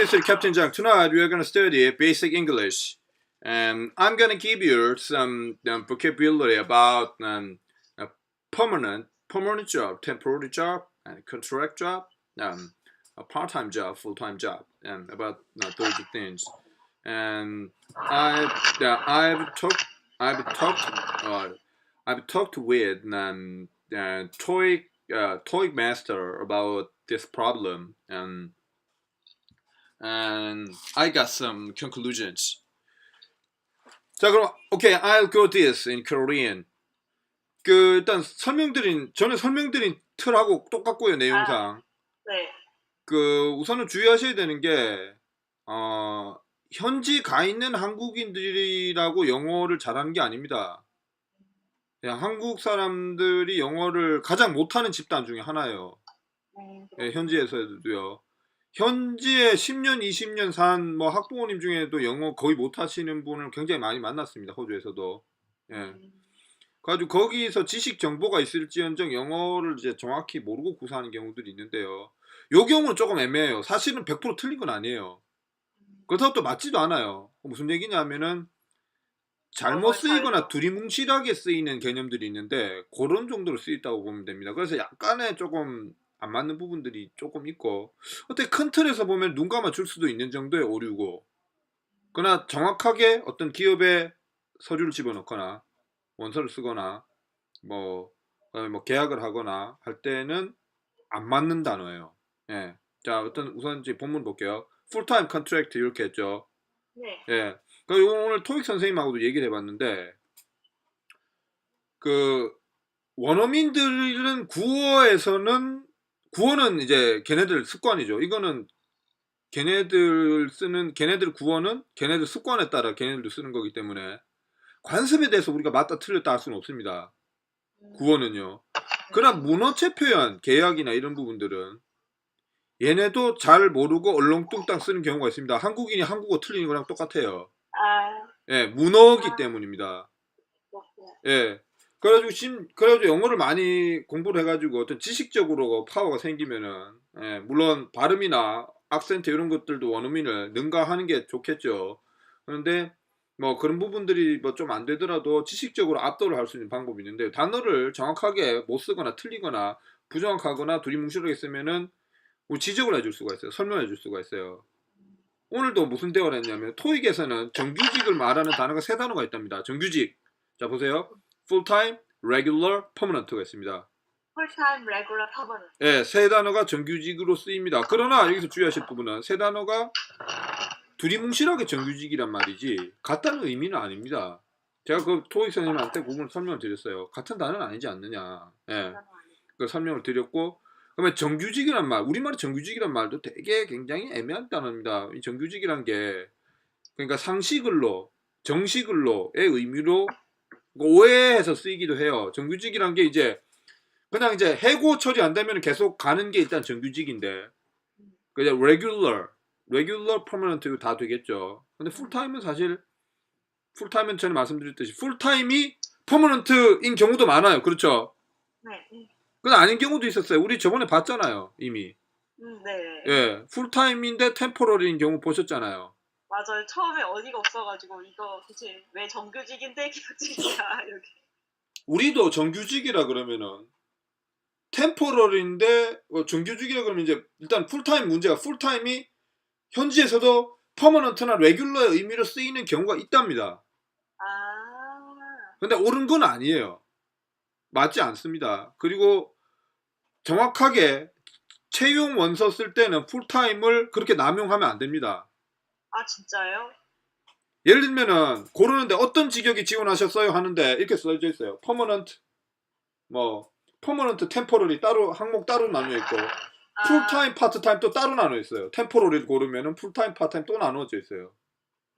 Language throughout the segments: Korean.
this is Captain Jang. Tonight we are going to study basic English. And I'm going to give you some um, vocabulary about um, a permanent, permanent job, temporary job, and contract job, um, a part-time job, full-time job, and about uh, those things. And I've, uh, I've talked, I've talked, uh, I've talked with um, uh, toy, uh, toy master about this problem, and and I got some conclusions. 자 그럼 okay, I'll go this in Korean. 그 일단 설명드린 전에 설명드린 틀하고 똑같고요 내용상. 네. 그 우선은 주의하셔야 되는 게 어, 현지 가 있는 한국인들이라고 영어를 잘하는 게 아닙니다. 그냥 한국 사람들이 영어를 가장 못하는 집단 중에 하나예요. 음, 예, 현지에서도요. 현지에 10년, 20년 산 뭐 학부모님 중에도 영어 거의 못 하시는 분을 굉장히 많이 만났습니다. 호주에서도. 예. 음, 가지고 거기서 지식 정보가 있을지언정 영어를 이제 정확히 모르고 구사하는 경우들이 있는데요. 요 경우는 조금 애매해요. 사실은 100% 틀린 건 아니에요. 그렇다고 또 맞지도 않아요. 무슨 얘기냐면은 잘못 어, 쓰이거나 잘- 두리뭉실하게 쓰이는 개념들이 있는데 그런 정도로 쓰였다고 보면 됩니다. 그래서 약간의 조금 안 맞는 부분들이 조금 있고 어떻게 큰 틀에서 보면 눈 감아 줄 수도 있는 정도의 오류고 그러나 정확하게 어떤 기업에 서류를 집어넣거나 원서를 쓰거나 뭐, 뭐 계약을 하거나 할 때는 안 맞는 단어예요. 예. 자, 어떤 우선 이제 본문 볼게요. 풀타임 컨트랙트 이렇게 했죠. 네. 예. 그 오늘 토익 선생님하고도 얘기를 해봤는데 그 원어민들은 구어에서는 구어는 이제 걔네들 습관이죠. 이거는 걔네들 쓰는 걔네들 구어는 걔네들 습관에 따라 걔네들도 쓰는 거기 때문에 관습에 대해서 우리가 맞다 틀렸다 할 수는 없습니다. 음, 구어는요. 그러나 문어체 표현, 계약이나 이런 부분들은 얘네도 잘 모르고 얼렁뚱땅 쓰는 경우가 있습니다. 한국인이 한국어 틀리는 거랑 똑같아요. 아, 예, 문어기 때문입니다. 그렇구나. 예. 그래가지고 심, 그래가지고 영어를 많이 공부를 해가지고 어떤 지식적으로 파워가 생기면은, 예, 물론 발음이나 악센트 이런 것들도 원어민을 능가하는 게 좋겠죠. 그런데 뭐 그런 부분들이 뭐 좀 안 되더라도 지식적으로 압도를 할 수 있는 방법이 있는데 단어를 정확하게 못 쓰거나 틀리거나 부정확하거나 두리뭉실하게 쓰면은 우리 지적을 해줄 수가 있어요. 설명해 줄 수가 있어요. 오늘도 무슨 대화를 했냐면 토익에서는 정규직을 말하는 단어가 세 단어가 있답니다. 정규직. 자 보세요. Full-time, regular, permanent가 있습니다. 풀타임 레귤러 퍼머넌트. 예, 세 단어가 정규직으로 쓰입니다. 그러나 여기서 주의하실 부분은 세 단어가 두리뭉실하게 정규직이란 말이지 같다는 의미는 아닙니다. 제가 그 토익 선생님한테 부분을 설명을 드렸어요. 같은 단어는 아니지 않느냐. 예, 그 설명을 드렸고 그러면 정규직이란 말, 우리말의 정규직이란 말도 되게 굉장히 애매한 단어입니다. 이 정규직이란 게 그러니까 상시근로, 정시근로의 의미로 오해해서 쓰이기도 해요. 정규직이란 게 이제 그냥 이제 해고 처리 안 되면 계속 가는 게 일단 정규직인데 그냥 regular, regular, permanent 다 되겠죠. 근데 풀타임은 사실 풀타임은 전에 말씀드렸듯이 풀타임이 permanent인 경우도 많아요. 그렇죠? 네. 음, 그건 아닌 경우도 있었어요. 우리 저번에 봤잖아요. 이미. 음, 네. 예. 풀타임인데 템포러리인 경우 보셨잖아요. 맞아요. 처음에 어디가 없어가지고 이거 도대체 왜 정규직인데 기업직이야 이렇게. 우리도 정규직이라 그러면은 템포러리인데 어, 정규직이라 그러면 이제 일단 풀타임 문제가 풀타임이 현지에서도 퍼머넌트나 레귤러의 의미로 쓰이는 경우가 있답니다. 아, 근데 옳은 건 아니에요. 맞지 않습니다. 그리고 정확하게 채용 원서 쓸 때는 풀타임을 그렇게 남용하면 안 됩니다. 아 진짜요? 예를 들면은 고르는데 어떤 직역이 지원하셨어요 하는데 이렇게 써져 있어요. 퍼머넌트 뭐 퍼머넌트 템포러리 따로 항목 따로 나뉘어 있고 아, 풀타임 파트타임 또 따로 나눠 있어요. 템포러리를 고르면은 풀타임 파트타임 또 나눠져 있어요.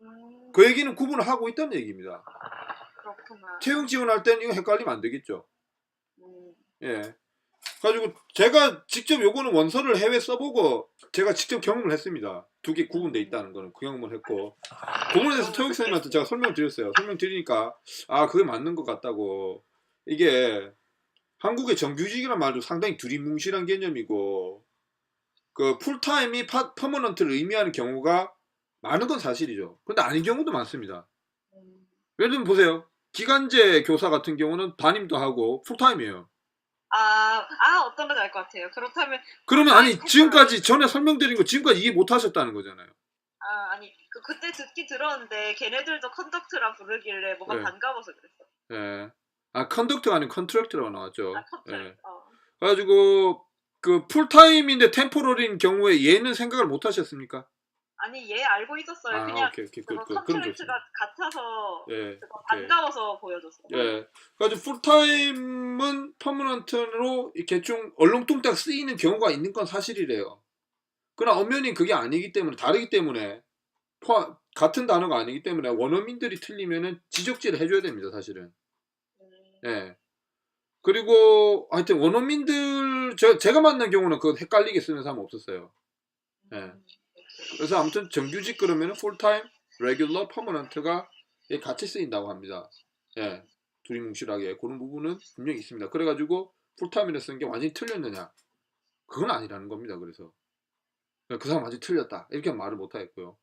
음, 그 얘기는 구분을 하고 있다는 얘기입니다. 그렇구나. 채용 지원할 때는 이거 헷갈리면 안 되겠죠. 음, 예. 가지고 제가 직접 요거는 원서를 해외 써보고 제가 직접 경험을 했습니다. 두 개 구분돼 있다는 거는 그 경험을 했고 그거에 대해서 토익 선생님한테 제가 설명 드렸어요. 설명 드리니까 아 그게 맞는 것 같다고 이게 한국의 정규직이란 말도 상당히 두리뭉실한 개념이고 그 풀타임이 파, 퍼머넌트를 의미하는 경우가 많은 건 사실이죠. 근데 아닌 경우도 많습니다. 음, 예를 들면 보세요. 기간제 교사 같은 경우는 담임도 하고 풀타임이에요. 아, 아 어떤 건지 알 것 같아요. 그렇다면 그러면 아니 지금까지 전에 설명드린 거 지금까지 이해 못 하셨다는 거잖아요. 아 아니 그, 그때 듣긴 들었는데 걔네들도 컨덕트라 부르길래 뭔가 네. 반가워서 그랬어. 예. 아 컨덕트가 아닌 컨트랙트라고 나왔죠. 아 컨트랙. 예. 어. 그래가지고 그 풀타임인데 템포럴인 경우에 얘는 생각을 못 하셨습니까? 아니 얘 알고 있었어요. 아 그냥 오케이 오케이 그, 그, 컨트랙트가. 같아서 예. 그거. 반가워서 보여줬어. 예. 그래가지고 풀타임 은 퍼머넌트로 이 대충 얼렁뚱땅 쓰이는 경우가 있는 건 사실이래요. 그러나 엄연히 그게 아니기 때문에 다르기 때문에 포- 같은 단어가 아니기 때문에 원어민들이 틀리면은 지적질을 해줘야 됩니다 사실은. 음, 예. 그리고 하여튼 원어민들 저, 제가 만난 경우는 그거 헷갈리게 쓰는 사람 없었어요. 예. 음, 그래서 아무튼 정규직 그러면은 풀타임, 레귤러, 퍼머넌트가 같이 쓰인다고 합니다. 예. 둘이 뭉실하게 그런 부분은 분명히 있습니다. 그래가지고 풀타임이라 쓰는 게 완전히 틀렸느냐? 그건 아니라는 겁니다. 그래서 그 사람 완전히 틀렸다 이렇게 말을 못 하겠고요.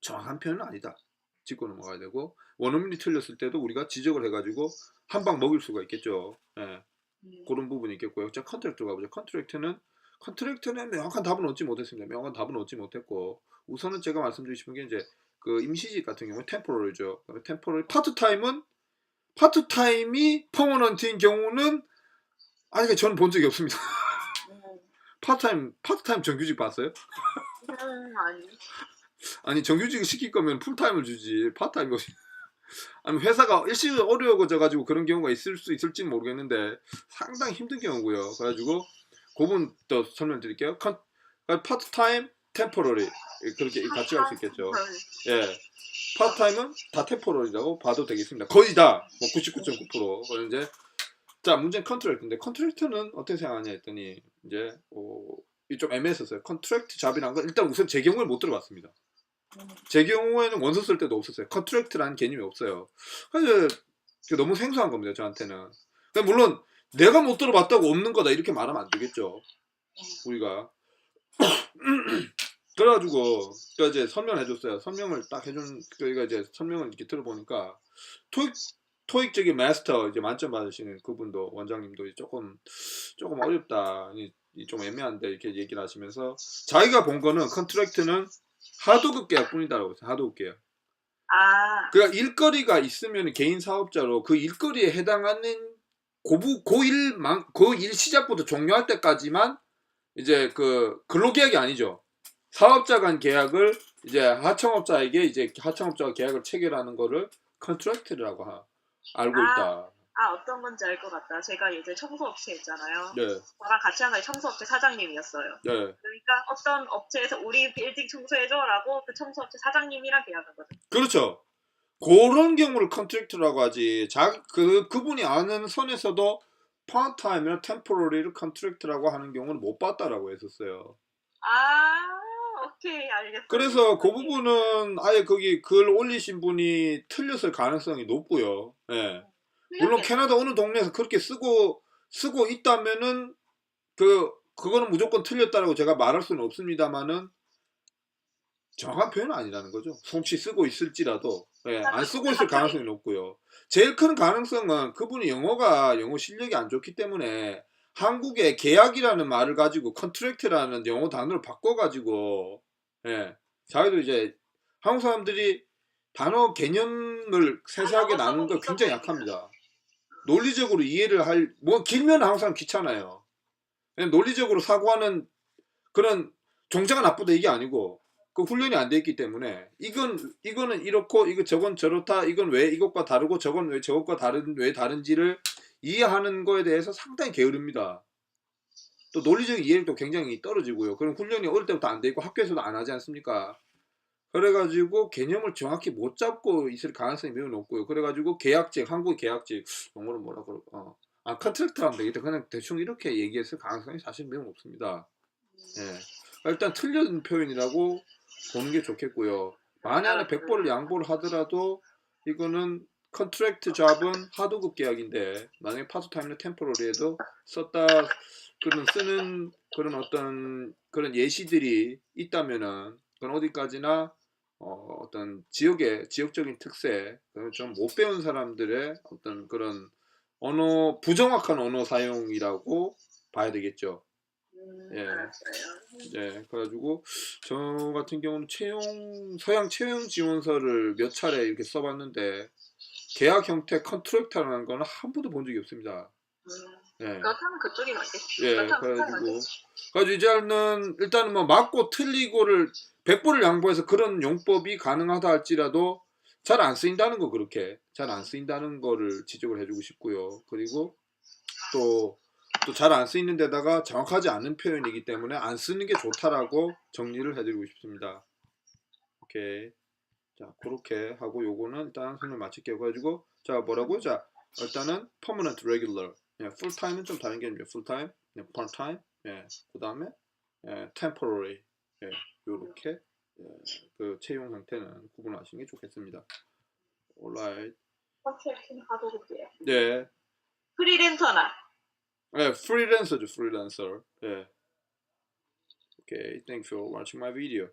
정확한 표현은 아니다. 짚고 넘어가야 되고 원어민이 틀렸을 때도 우리가 지적을 해가지고 한 방 먹일 수가 있겠죠. 예. 음. 그런 부분이 있겠고요. 자 컨트랙트 가보죠. 컨트랙트는 컨트랙트는 명확한 답은 얻지 못했습니다. 명확한 답은 얻지 못했고 우선은 제가 말씀드리고 싶은 게 이제 그 임시직 같은 경우에 템포럴이죠. 템포럴 파트타임은 파트타임이 퍼머넌트인 경우는 아직 저는 본 적이 없습니다. 음, 파트타임 파트타임 정규직 봤어요? 음, 아니. 아니 정규직을 시킬 거면 풀타임을 주지 파트타임 뭐 아니 회사가 일시적으로 어려워져 가지고 그런 경우가 있을 수 있을지는 모르겠는데 상당히 힘든 경우고요. 그래가지고 그 부분 또 설명드릴게요. 컨, 파트타임, 템포러리 그렇게 같이 갈 수 있겠죠. 예, 파트타임은 다 템포러리라고 봐도 되겠습니다. 거의 다, 뭐 99.9%. 그럼 이제 자 문제는 컨트랙트인데 컨트랙트는 어떻게 생각하냐 했더니 이제 어, 이좀 애매했었어요. 컨트랙트 잡이란 건 일단 우선 제 경우에 못 들어봤습니다. 음, 제 경우에는 원서 쓸 때도 없었어요. 컨트랙트라는 개념이 없어요. 그래서 그게 너무 생소한 겁니다. 저한테는. 근데 물론 내가 못 들어봤다고 없는 거다 이렇게 말하면 안 되겠죠. 우리가. 그래가지고 그 이제 설명을 해줬어요. 설명을 딱 해준 저희가 이제 설명을 이렇게 들어보니까 토익 토익적인 마스터 이제 만점 받으시는 그분도 원장님도 조금 조금 어렵다. 이- 이좀 애매한데 이렇게 얘기를 하시면서 자기가 본 거는 컨트랙트는 하도급 계약뿐이다라고 했어요. 하도급 계약. 아, 그러니까 일거리가 있으면 개인 사업자로 그 일거리에 해당하는 고부 고일만 그일 시작부터 종료할 때까지만 이제 그 근로계약이 아니죠. 사업자 간 계약을 이제 하청업자에게 이제 하청업자가 계약을 체결하는 거를 컨트랙트라고 하- 알고 아. 있다. 아 어떤 건지 알 것 같다. 제가 예전에 청소업체 했잖아요. 네, 저랑 같이 한 사람이 청소업체 사장님이었어요. 네. 그러니까 어떤 업체에서 우리 빌딩 청소해줘라고 그 청소업체 사장님이랑 계약하거든. 그렇죠. 그런 경우를 컨트랙트라고 하지. 자, 그 그분이 아는 선에서도 파트타임이나 템포러리를 컨트랙트라고 하는 경우는 못 봤다라고 했었어요. 아, 오케이 알겠어. 그래서 그 부분은 아예 거기 글 올리신 분이 틀렸을 가능성이 높고요. 예. 물론 캐나다 어느 동네에서 그렇게 쓰고 쓰고 있다면은 그 그거는 무조건 틀렸다라고 제가 말할 수는 없습니다만은 정확한 표현은 아니라는 거죠. 송치 쓰고 있을지라도 예, 안 쓰고 있을 가능성이 높고요. 제일 큰 가능성은 그분이 영어가 영어 실력이 안 좋기 때문에 한국의 계약이라는 말을 가지고 컨트랙트라는 영어 단어를 바꿔가지고 예, 자기도 이제 한국 사람들이 단어 개념을 세세하게 아, 나누는 거 써보기 굉장히. 약합니다. 논리적으로 이해를 할, 뭐 길면 사람 귀찮아요. 논리적으로 사고하는 그런 종자가 나쁘다 이게 아니고 그 훈련이 안 돼 있기 때문에 이건 이거는 이렇고 이거 저건 저렇다 이건 왜 이것과 다르고 저건 왜 저것과 다른 왜 다른지를 이해하는 거에 대해서 상당히 게으릅니다. 또 논리적인 이해도 굉장히 떨어지고요. 그런 훈련이 어릴 때부터 안 돼 있고 학교에서도 안 하지 않습니까? 그래가지고 개념을 정확히 못 잡고 있을 가능성이 매우 높고요. 그래가지고 계약직, 한국 계약직, 영어로 뭐라 그럴까? 어. 아, 컨트랙트 하면 되겠다. 그냥 대충 이렇게 얘기했을 가능성이 사실 매우 높습니다. 예. 일단 틀린 표현이라고 보는 게 좋겠고요. 만약에 아, 100보를 양보를 하더라도 이거는 컨트랙트 잡은 하도급 계약인데 나중에 파트타임이나 템포러리에도 썼다 그런 쓰는 그런 어떤 그런 예시들이 있다면은 그건 어디까지나 어, 어떤 지역의 지역적인 특색 좀못 배운 사람들의 어떤 그런 언어 부정확한 언어 사용이라고 봐야 되겠죠. 음, 예. 알았어요. 네, 그래가지고 저 같은 경우는 채용 서양 채용 지원서를 몇 차례 이렇게 써봤는데 계약 형태 컨트랙터라는 거는 한 번도 본 적이 없습니다. 음, 예, 그렇다면 그쪽이 맞겠지. 예, 그렇다면 그쪽이 그래가지고 맞겠지. 그래가지고 이제는 일단은 뭐 맞고 틀리고를 100번을 양보해서 그런 용법이 가능하다 할지라도 잘 안 쓰인다는 거 그렇게 잘 안 쓰인다는 거를 지적을 해주고 싶고요. 그리고 또 또 잘 안 쓰이는 데다가 정확하지 않은 표현이기 때문에 안 쓰는 게 좋다라고 정리를 해드리고 싶습니다. 오케이. 자, 그렇게 하고 요거는 일단 설명 마칠게요. 그래가지고 자 뭐라고? 자 일단은 permanent regular. 예, full time은 좀 다른 게 아니죠. full time, 예, part time. 예, 그 다음에 예, temporary. 예, 요렇게 예, 그 채용 형태는 구분하시는 게 좋겠습니다. alright. 컨트랙팅. 네. 프리랜서나 네, 프리랜서죠, 프리랜서. 예. Okay, thanks for watching my video.